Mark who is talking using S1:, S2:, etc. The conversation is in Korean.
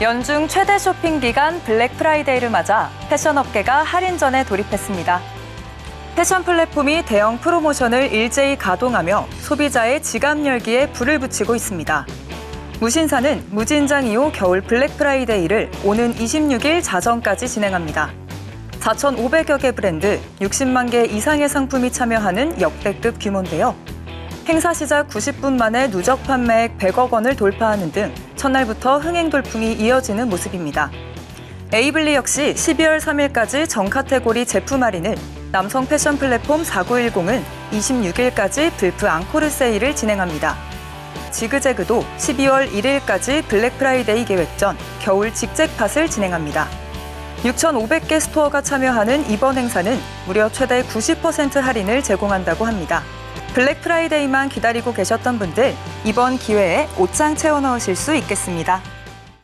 S1: 연중 최대 쇼핑 기간 블랙 프라이데이를 맞아 패션 업계가 할인전에 돌입했습니다. 패션 플랫폼이 대형 프로모션을 일제히 가동하며 소비자의 지갑 열기에 불을 붙이고 있습니다. 무신사는 무진장 이후 겨울 블랙 프라이데이를 오는 26일 자정까지 진행합니다. 4,500여 개 브랜드 60만 개 이상의 상품이 참여하는 역대급 규모인데요. 행사 시작 90분 만에 누적 판매액 100억 원을 돌파하는 등 첫날부터 흥행 돌풍이 이어지는 모습입니다. 에이블리 역시 12월 3일까지 전 카테고리 제품 할인을 남성 패션 플랫폼 4910은 26일까지 불프 앙코르 세일을 진행합니다. 지그재그도 12월 1일까지 블랙 프라이데이 계획 전 겨울 직잭팟을 진행합니다. 6,500개 스토어가 참여하는 이번 행사는 무려 최대 90% 할인을 제공한다고 합니다. 블랙 프라이데이만 기다리고 계셨던 분들 이번 기회에 옷장 채워 넣으실 수 있겠습니다.